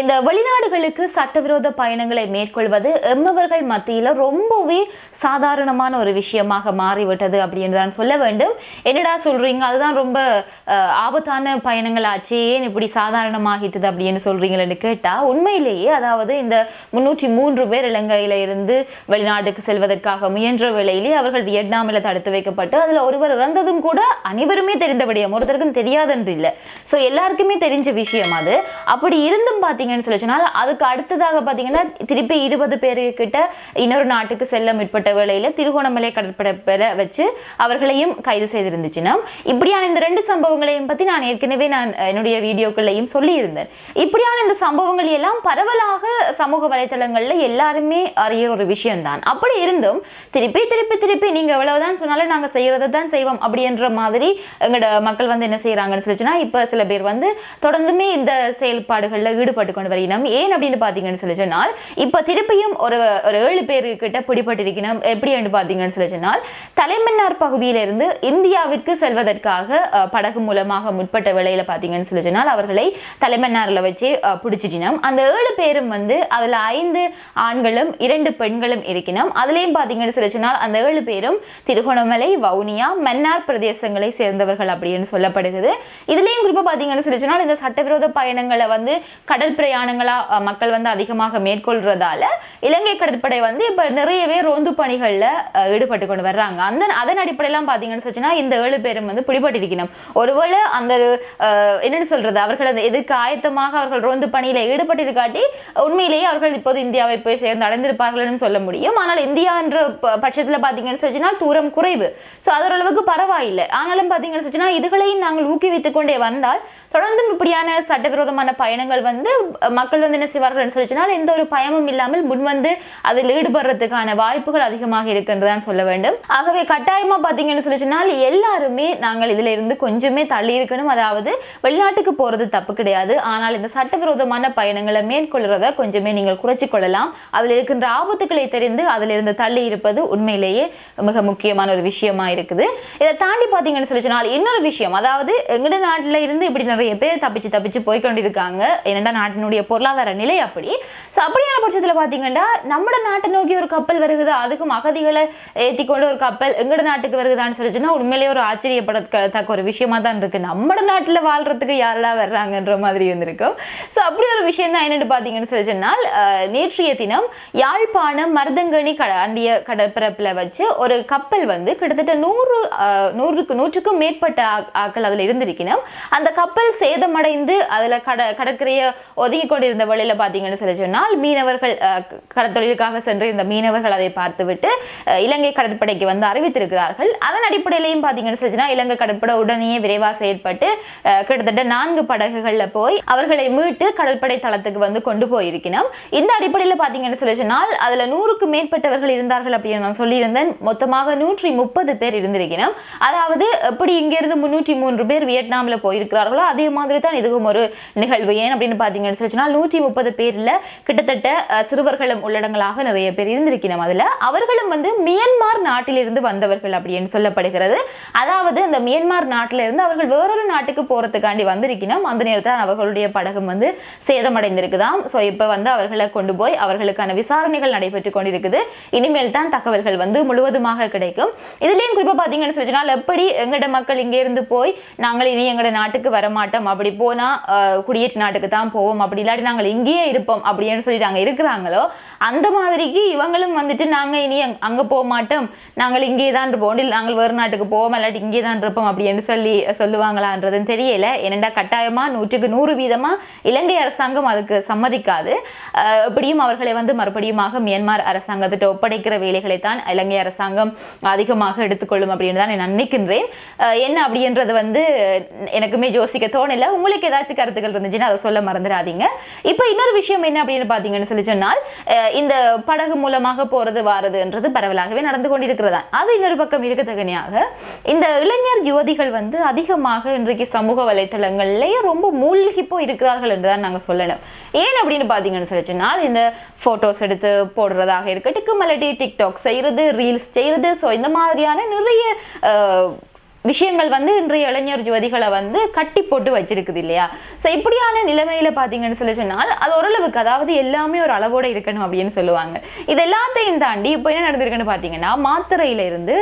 இந்த வெளிநாடுகளுக்கு சட்டவிரோத பயணங்களை மேற்கொள்வது எம்மவர்கள் மத்தியில் ரொம்பவே சாதாரணமான ஒரு விஷயமாக மாறிவிட்டது அப்படின்னு தான் சொல்ல வேண்டும். என்னடா சொல்கிறீங்க அதுதான் ரொம்ப ஆபத்தான பயணங்கள் ஆச்சே ஏன் இப்படி சாதாரணமாகிட்டது அப்படின்னு சொல்கிறீங்களேன்னு கேட்டால் உண்மையிலேயே அதாவது இந்த முன்னூற்றி மூன்று பேர் இலங்கையில் இருந்து வெளிநாட்டுக்கு செல்வதற்காக முயன்ற வேளையிலே அவர்கள் வியட்நாமில் தடுத்து வைக்கப்பட்டு அதில் ஒருவர் இறந்ததும் கூட அனைவருமே தெரிந்த விடயம் ஒருத்தருக்கும் தெரியாதன்று இல்லை. ஸோ எல்லாருக்குமே தெரிஞ்ச விஷயம் அது. அப்படி இருந்தும் பார்த்து பார்த்தீங்கன்னு சொல்லி சொன்னால் அதுக்கு அடுத்ததாக பார்த்தீங்கன்னா திருப்பி இருபது பேருக்கிட்ட இன்னொரு நாட்டுக்கு செல்ல முற்பட்ட வேளையில் திருகோணமலை கடற்படை பெற வச்சு அவர்களையும் கைது செய்திருந்துச்சுன்னா இப்படியான இந்த ரெண்டு சம்பவங்களையும் பற்றி நான் ஏற்கனவே நான் என்னுடைய வீடியோக்கள்லையும் சொல்லியிருந்தேன். இப்படியான இந்த சம்பவங்கள் எல்லாம் பரவலாக சமூக வலைத்தளங்கள்ல எல்லாருமே அறிய ஒரு விஷயம்தான். அப்படி இருந்தும் திருப்பி திருப்பி திருப்பி நீங்க எவ்வளவுதான் சொன்னாலும் நாங்கள் செய்யறதை தான் செய்வோம் அப்படின்ற மாதிரி எங்களோட மக்கள் வந்து என்ன செய்யறாங்கன்னு சொல்லிச்சுன்னா இப்போ சில பேர் வந்து தொடர்ந்துமே இந்த செயல்பாடுகளில் ஈடுபட்டு கொண்டு வருகிறோம் ஏன் அப்படின்னு பார்த்தீங்கன்னு சொல்லி சொன்னால் இப்போ திருப்பியும் ஒரு ஒரு ஏழு பேரு கிட்ட பிடிபட்டிருக்கணும் எப்படி என்று பாத்தீங்கன்னு சொல்லி சொன்னால் தலைமன்னார் பகுதியிலிருந்து இந்தியாவிற்கு செல்வதற்காக படகு மூலமாக முற்பட்ட வேளையில பார்த்தீங்கன்னு சொல்லி சொன்னால் அவர்களை தலைமன்னாரில் வச்சு பிடிச்சிட்டினோம் அந்த ஏழு பேரும் வந்து அதில் ஐந்து ஆண்களும் இரண்டு பெண்களும் இருக்கணும் அதுலேயும் பார்த்தீங்கன்னு சொல்லி சொன்னால் அந்த ஏழு பேரும் திருகோணமலை வவுனியா மன்னார் பிரதேசங்களை சேர்ந்தவர்கள் அப்படின்னு சொல்லப்படுகிறது. இதுலேயும் குறிப்பாக பார்த்தீங்கன்னு சொல்லி சொன்னால் இந்த சட்டவிரோத பயணங்களை வந்து கடல் பிரயாணங்களாக மக்கள் வந்து அதிகமாக மேற்கொள்றதால இலங்கை கடற்படை வந்து இப்போ நிறையவே ரோந்து பணிகளில் ஈடுபட்டு கொண்டு வர்றாங்க. அந்த அதன் அடிப்படையெல்லாம் பார்த்தீங்கன்னு சொன்னா இந்த ஏழு பேரும் வந்து பிடிபட்டிருக்கணும். ஒருவேளை அந்த அஹ், என்னன்னு சொல்றது அவர்கள் அந்த எதுக்கு ஆயத்தமாக அவர்கள் ரோந்து பணியில் ஈடுபட்டிருக்காட்டி உண்மையிலேயே அவர்கள் இப்போது இந்தியாவை போய் சேர்ந்து அடைந்திருப்பார்கள்னு சொல்ல முடியும். ஆனால் இந்தியா என்ற ப- பட்சத்துல சொன்னா தூரம் குறைவு. ஸோ அது ஓரளவுக்கு பரவாயில்லை. ஆனாலும் பார்த்தீங்கன்னு சொன்னா இதுகளையும் நாங்கள் ஊக்குவித்துக் கொண்டே வந்தால் தொடர்ந்தும் இப்படியான சட்டவிரோதமான பயணங்கள் வந்து மக்கள் வந்து என்ன செய்வார்கள் சொல்லிச்சுனால் எந்த ஒரு பயமும் இல்லாமல் முன் வந்து அதில் ஈடுபடுறதுக்கான வாய்ப்புகள் அதிகமாக இருக்கின்றதான் சொல்ல வேண்டும். ஆகவே கட்டாயமா பார்த்தீங்கன்னு சொல்லிச்சுனால் எல்லாருமே நாங்கள் இதுல இருந்து கொஞ்சமே தள்ளி இருக்கணும். அதாவது வெளிநாட்டுக்கு போறது தப்பு கிடையாது. ஆனால் இந்த சட்டவிரோதமான பயணங்களை மேற்கொள்றத கொஞ்சமே நீங்கள் குறைச்சி கொள்ளலாம். அதில் இருக்கின்ற ஆபத்துக்களை தெரிந்து அதில் இருந்து தள்ளி இருப்பது உண்மையிலேயே மிக முக்கியமான ஒரு விஷயமா இருக்குது. இதை தாண்டி பார்த்தீங்கன்னு சொல்லி இன்னொரு விஷயம். அதாவது எங்கட நாட்டில் இருந்து இப்படி நிறைய பேர் தப்பிச்சு தப்பிச்சு போய் கொண்டிருக்காங்க. நாட்டு நாட்டினுடைய பொருளாதார நிலை அப்படி. ஸோ அப்படியான பட்சத்தில் பார்த்தீங்கன்னா நம்ம நாட்டை நோக்கி ஒரு கப்பல் வருகுது அதுக்கும் அகதிகளை ஏற்றி கொண்டு ஒரு கப்பல் எங்கட நாட்டுக்கு வருகுதான்னு சொல்லிச்சுன்னா உண்மையிலேயே ஒரு ஆச்சரியப்படத்தக்க ஒரு விஷயமா தான் இருக்குது நம்ம நாட்டில் வாழ்கிறதுக்கு யாரெல்லாம் வர்றாங்கன்ற மாதிரி இருந்திருக்கும். ஸோ அப்படி ஒரு விஷயம் தான் என்னென்னு பார்த்தீங்கன்னு சொல்லி சொன்னால் நேற்றைய தினம் யாழ்ப்பாணம் மருதங்கனி கட அண்டிய கடற்பரப்பில் வச்சு ஒரு கப்பல் வந்து கிட்டத்தட்ட நூறு நூறுக்கு நூற்றுக்கும் மேற்பட்ட ஆக்கள் அதில் இருந்திருக்கணும் அந்த கப்பல் சேதமடைந்து அதில் கட கடற்கரையை ஒதுங்கி கொண்டிருந்த வழியில் பார்த்தீங்கன்னு சொல்லி சொன்னால் மீனவர்கள் கடற்தொழிலுக்காக சென்று இந்த மீனவர்கள் அதை பார்த்துவிட்டு இலங்கை கடற்படைக்கு வந்து அறிவித்திருக்கிறார்கள். அதன் அடிப்படையிலையும் பார்த்தீங்கன்னு சொல்லி சொன்னால் இலங்கை கடற்படை உடனே விரைவாக செயல்பட்டு கிட்டத்தட்ட நான்கு படகுகளில் போய் அவர்களை மீட்டு கடற்படை தளத்துக்கு வந்து கொண்டு போயிருக்கணும் இந்த அடிப்படையில பார்த்தீங்கன்னு சொல்லி சொன்னால் அதுல நூறுக்கு மேற்பட்டவர்கள் இருந்தார்கள் அப்படின்னு நான் சொல்லியிருந்தேன். மொத்தமாக நூற்றி முப்பது பேர் இருந்திருக்கணும் அதாவது எப்படி இங்கிருந்து முன்னூற்றி மூன்று பேர் வியட்நாம்ல போயிருக்கிறார்களோ அதே மாதிரி தான் இதுவும் ஒரு நிகழ்வு. ஏன் அப்படின்னு பார்த்தீங்கன்னு சொல்லிச்சுன்னா நூற்றி முப்பது பேர்ல கிட்டத்தட்ட சிறுவர்களும் உள்ளடங்களாக நிறைய பேர் இருந்திருக்கணும் அதில். அவர்களும் வந்து மியன்மார் நாட்டிலிருந்து வந்தவர்கள் அப்படின்னு சொல்லப்படுகிறது. அதாவது அந்த மியன்மார் நாட்டில இருந்து அவர்கள் வேறொரு நாட்டுக்கு போகிறதுக்காண்டி வந்திருக்கணும் அந்த நேரத்தில் அவர்களுடைய படகம் வந்து சேதமடைந்திருக்குதாம். ஸோ இப்போ வந்து அவர்களை கொண்டு போய் அவர்களுக்கான விசாரணைகள் நடைபெற்று கொண்டிருக்குது. இனிமேல் தான் தகவல்கள் வந்து முழுவதுமாக கிடைக்கும். இதுலேயும் குறிப்பாக பார்த்தீங்கன்னு சொல்லிச்சுன்னா எப்படி எங்கட மக்கள் இங்கே இருந்து போய் நாங்கள் இனி எங்களோட நாட்டுக்கு வர மாட்டோம் அப்படி போனால் குடியேற்ற நாட்டுக்கு தான் போவோம். அப்படி இல்லாட்டி நாங்கள் இங்கேயே இருப்போம் அப்படின்னு சொல்லி நாங்கள் இருக்கிறாங்களோ அந்த மாதிரிக்கு இவங்களும் வந்துட்டு நாங்க இனி அங்கே அங்க போக மாட்டோம். நாங்கள் இங்கே தான் இருப்போம். இல்லை நாங்கள் வேறு நாட்டுக்கு போவோம் இல்லாட்டி இங்கே தான் இருப்போம் அப்படின்னு சொல்லி சொல்லுவாங்களான்றதுன்னு தெரியல. என்னென்னா கட்டாயமா நூற்றுக்கு நூறு வீதமா இலங்கை அரசாங்கம் அதுக்கு சம்மதிக்காது. எப்படியும் அவர்களை வந்து மறுபடியுமாக மியான்மர் அரசாங்கத்திட்ட ஒப்படைக்கிற வேலைகளை தான் இலங்கை அரசாங்கம் அதிகமாக எடுத்துக்கொள்ளும் அப்படின்னு தான் நான் நினைக்கின்றேன். என்ன அப்படின்றது வந்து எனக்குமே யோசிக்க தோணல. உங்களுக்கு ஏதாச்சும் கருத்துக்கள் இருந்துச்சுன்னா அதை சொல்ல மறந்துடாதீங்க. இப்போ இன்னொரு விஷயம் என்ன அப்படின்னு பார்த்தீங்கன்னு சொல்லி சொன்னால் இந்த படகு மூலமாக போறது வாரதுன்றது பரவலாகவே நடந்து கொண்டிருக்கிறதா? அது இன்னொரு பக்கம் இருக்கத்தகனியாக இந்த இளைஞர் யுவதிகள் வந்து அதிகமாக இன்றைக்கு சமூக வலைத்தளங்கள்லயே ரொம்ப மூழ்கி போய் இருக்கிறார்கள் என்றுதான் நாங்க சொல்லணும். ஏன் அப்படின்னு பார்த்தீங்கன்னு சொல்லி சொன்னால் இந்த ஃபோட்டோஸ் எடுத்து போடுறதாக இருக்கட்டும் மலடி டிக்டாக் செய்யறது ரீல்ஸ் செய்யறது ஸோ இந்த மாதிரியான நிறைய விஷயங்கள் வந்து இன்றைய இளைஞர் யுவதிகளை வந்து கட்டி போட்டு வச்சிருக்குது இல்லையா? ஸோ இப்படியான நிலைமையில பார்த்தீங்கன்னு சொல்லி சொன்னால் அது ஓரளவுக்கு அதாவது எல்லாமே ஒரு அளவோட இருக்கணும் அப்படின்னு சொல்லுவாங்க. இது எல்லாத்தையும் தாண்டி இப்போ என்ன நடந்திருக்குன்னு பார்த்தீங்கன்னா மாத்திரையில இருந்து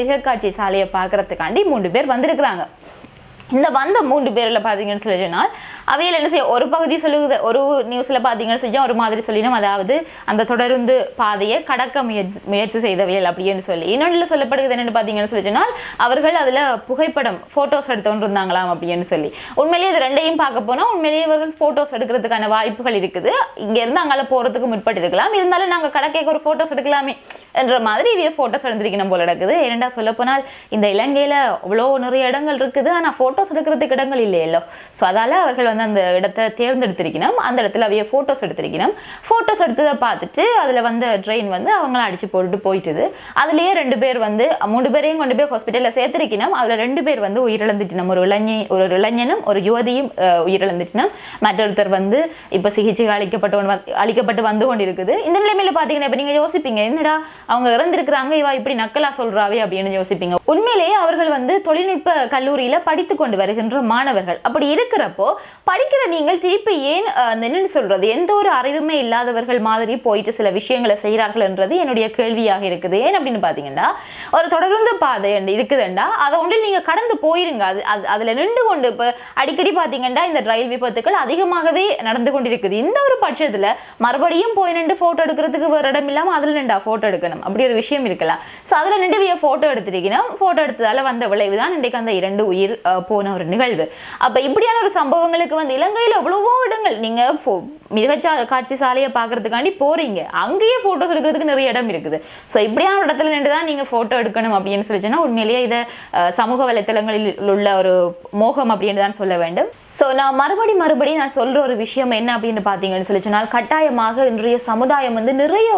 மிக காட்சி சாலையை பார்க்கறதுக்காண்டி மூன்று பேர் வந்திருக்கிறாங்க. இந்த வந்த மூன்று பேரில் பார்த்தீங்கன்னு சொல்லி சொன்னால் அவையில் என்ன செய்ய ஒரு பகுதி சொல்லுது ஒரு நியூஸில் பார்த்தீங்கன்னு சொல்லி ஒரு மாதிரி சொல்லினோம். அதாவது அந்த தொடருந்து பாதையை கடக்க முயற்சி முயற்சி செய்தவையல் அப்படின்னு சொல்லி. இன்னொன்றில் சொல்லப்படுகிறது என்னென்னு பார்த்தீங்கன்னு சொல்லி சொன்னால் அவர்கள் அதில் புகைப்படம் ஃபோட்டோஸ் எடுத்து இருந்தாங்களாம் அப்படின்னு சொல்லி. உண்மையிலேயே இது ரெண்டையும் பார்க்க போனால் உண்மையிலேயே இவர்கள் ஃபோட்டோஸ் எடுக்கிறதுக்கான வாய்ப்புகள் இருக்குது. இங்கேருந்து அங்கால போகிறதுக்கு முற்பட்டு இருக்கலாம். இருந்தாலும் நாங்கள் கடக்கைக்கு ஒரு ஃபோட்டோஸ் எடுக்கலாமே என்ற மாதிரி இவைய ஃபோட்டோஸ் எடுத்திருக்கணும் போல நடக்குது. ஏனெண்டா சொல்லப்போனால் இந்த இலங்கையில் அவ்வளோ நிறைய இடங்கள் இருக்குது. ஆனால் ஃபோட்டோஸ் எடுக்கிறதுக்கு இடங்கள் இல்லையല്ലോ ஸோ அதால் அவர்கள் வந்து அந்த இடத்தை தேர்ந்தெடுத்திருக்கணும். அந்த இடத்துல அவைய ஃபோட்டோஸ் எடுத்திருக்கணும். ஃபோட்டோஸ் எடுத்ததை பார்த்துட்டு அதில் வந்த ட்ரெயின் வந்து அவங்கள அடிச்சு போட்டுட்டு போயிட்டுது. அதுலேயே ரெண்டு பேர் வந்து மூணு பேரையும் கொண்டு போய் ஹாஸ்பிட்டலில் சேர்த்துருக்கணும். அதில் ரெண்டு பேர் வந்து உயிரிழந்துட்டினம் ஒரு இளைஞ ஒரு இளைஞனும் ஒரு யுவதியும் அஹ், உயிரிழந்துட்டினம் மற்றொருத்தர் வந்து இப்போ சிகிச்சை அளிக்கப்பட்டு அளிக்கப்பட்டு வந்து கொண்டிருக்குது. இந்த நிலைமையில் பார்த்தீங்கன்னா இப்போ நீங்கள் யோசிப்பீங்க என்னடா அவங்க இறந்திருக்கிறாங்க இவா இப்படி நக்கலாக சொல்கிறாவே அப்படின்னு யோசிப்பீங்க. உண்மையிலேயே அவர்கள் வந்து தொழில்நுட்ப கல்லூரியில் படித்து கொண்டு வருகின்ற மாணவர்கள். அப்படி இருக்கிறப்போ படிக்கிற நீங்கள் திருப்பி ஏன் அஹ், என்னன்னு சொல்றது எந்த ஒரு அறிவுமே இல்லாதவர்கள் மாதிரி போயிட்டு சில விஷயங்களை செய்கிறார்கள் என்றது என்னுடைய கேள்வியாக இருக்குது. ஏன் அப்படின்னு பார்த்தீங்கன்னா ஒரு தொடர்ந்து பாதை இருக்குதுண்டா அதை ஒன்றில் நீங்க கடந்து போயிருங்க. அது அது அதுல நின்று கொண்டு இப்போ அடிக்கடி பார்த்தீங்கன்னா இந்த ரயில் விபத்துக்கள் அதிகமாகவே நடந்து கொண்டிருக்குது. இந்த ஒரு பட்சத்துல மறுபடியும் போய் நின்று ஃபோட்டோ எடுக்கிறதுக்கு ஒரு இடம் இல்லாமல் அதுல நின்றா போட்டோ எடுக்கணும். அப்படி ஒரு விஷயம் இருக்கலாம். ஸோ அதுல நின்று போட்டோ எடுத்திருக்கணும். ஃபோட்டோ எடுத்ததால் வந்த விளைவு தான் இன்றைக்கு அந்த இரண்டு உயிர் போ போன ஒரு நிகழ்வு. அப்போ இப்படியான ஒரு சம்பவங்களுக்கு வந்து இலங்கையில் எவ்வளவோ இடங்கள் நீங்கள் ஃபோ- மிருகச்சா காட்சி சாலையை பார்க்கறதுக்காண்டி போகிறீங்க அங்கேயே ஃபோட்டோஸ் எடுக்கிறதுக்கு நிறைய இடம் இருக்குது. ஸோ இப்படியான இடத்துல நின்று தான் நீங்கள் ஃபோட்டோ எடுக்கணும் அப்படின்னு சொல்லி சொன்னால் உண்மையிலேயே இதை சமூக வலைத்தளங்களில் உள்ள ஒரு மோகம் அப்படின்னு தான் சொல்ல வேண்டும். ஸோ நான் மறுபடி மறுபடி நான் சொல்கிற ஒரு விஷயம் என்ன அப்படின்னு பார்த்தீங்கன்னு சொல்லி சொன்னால் கட்டாயமாக இன்றைய சமுதாயம் வந்து நிறைய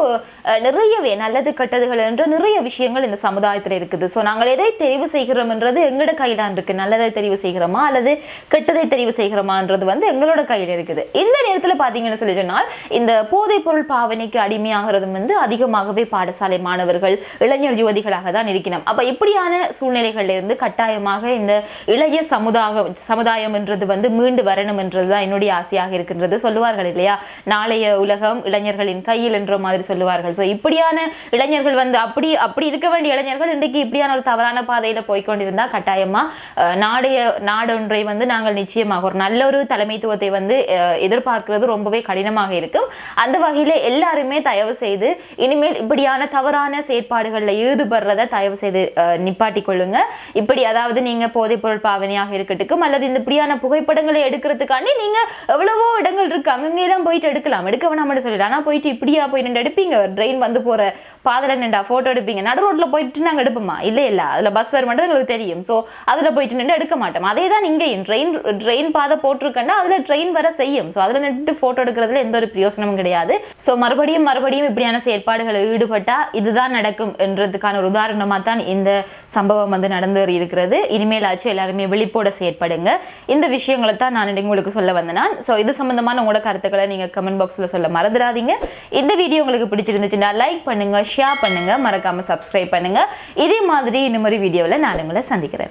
நிறையவே நல்லது கெட்டதுகள் என்ற நிறைய விஷயங்கள் இந்த சமுதாயத்தில் இருக்குது. ஸோ நாங்கள் எதை தெரிவு செய்கிறோம்ன்றது எங்களோட கையில இருக்குது நல்லதை தெரிவு செய்கிறோமா அல்லது கெட்டதை தெரிவு செய்கிறோமான்றது வந்து எங்களோட கையில் இருக்குது. இந்த நேரத்தில் பார்த்தீங்கன்னு சொல்லி சொன்னால் இந்த போதைப்பொருள் பாவனைக்கு அடிமையாகிறதும் வந்து அதிகமாகவே பாடசாலை மாணவர்கள் இளைஞர் யுவதிகளாக தான் இருக்கணும் அப்போ இப்படியான சூழ்நிலைகளிலிருந்து கட்டாயமாக இந்த இளைய சமுதாயம் சமுதாயம் என்றது வந்து மீண்டு வரணும் என்றதுதான் என்னுடைய ஆசையாக இருக்கின்றது. சொல்லுவார்கள் இல்லையா? நாளைய உலகம் இளைஞர்களின் கையில் என்ற மாதிரி சொல்லுவார்கள். ஸோ இப்படியான இளைஞர்கள் வந்து அப்படி அப்படி இருக்க வேண்டிய இளைஞர்கள் இன்றைக்கு இப்படியான ஒரு தவறான பாதையில போய்க்கொண்டிருந்தா கட்டாயமா நாடைய நாடொன்றை வந்து நாங்கள் நிச்சயமாக ஒரு நல்ல ஒரு தலைமைத்துவத்தை வந்து எதிர்பார்க்கிறது ரொம்பவே கடினமாக இருக்கும். அந்த வகையில எல்லாருமே தயவு செய்து இனிமேல் இப்படியான தவறான செயற்பாடுகளில் ஈடுபடுறத தயவு செய்து நிப்பாட்டி கொள்ளுங்க. இப்படி அதாவது நீங்க போதைப் பொருள் பாவனையாக இருக்கட்டும் அல்லது இந்த இப்படியான புகைப்படங்களை எடுக்கிறதுக்காண்டி நீங்கள் எவ்வளவோ இடங்கள் இருக்குது அங்கங்கெல்லாம் போயிட்டு எடுக்கலாம். எடுக்க வேணாம்னு சொல்லிட்டு. ஆனால் போயிட்டு இப்படியா போய் நின்று எடுப்பீங்க. ட்ரெயின் வந்து போகிற பாதையில் நின்றா ஃபோட்டோ எடுப்பீங்க. நடு ரோட்டில் போயிட்டு நாங்கள் எடுப்போமா? இல்லை இல்லை. அதில் பஸ் வர மட்டும் எங்களுக்கு தெரியும். ஸோ அதில் போயிட்டு நின்று எடுக்க மாட்டோம். அதே தான் இங்கேயும். ட்ரெயின் ட்ரெயின் பாதை போட்டிருக்கேன்னா அதில் ட்ரெயின் வர செய்யும். ஸோ அதில் நின்று ஃபோட்டோ எடுக்கிறதுல எந்த ஒரு பிரயோசனமும் கிடையாது. ஸோ மறுபடியும் மறுபடியும் இப்படியான செயற்பாடுகளில் ஈடுபட்டால் இதுதான் நடக்கும் என்றதுக்கான ஒரு உதாரணமாக தான் இந்த சம்பவம் வந்து நடந்து இருக்கிறது இனிமேலாச்சு எல்லாருமே விழிப்போட செயற்படுங்க. இந்த விஷயம் விஷயங்களை தான் நான் உங்களுக்கு சொல்ல வந்தேன் ஸோ இது சம்மந்தமான உங்களோட கருத்துக்களை நீங்க கமெண்ட் பாக்ஸ்ல சொல்ல மறந்துடாதீங்க. இந்த வீடியோ உங்களுக்கு பிடிச்சிருந்துச்சுன்னா லைக் பண்ணுங்க ஷேர் பண்ணுங்க மறக்காம சப்ஸ்கிரைப் பண்ணுங்க. இதே மாதிரி இன்னும் ஒரு வீடியோவில் நான் உங்களை சந்திக்கிறேன்.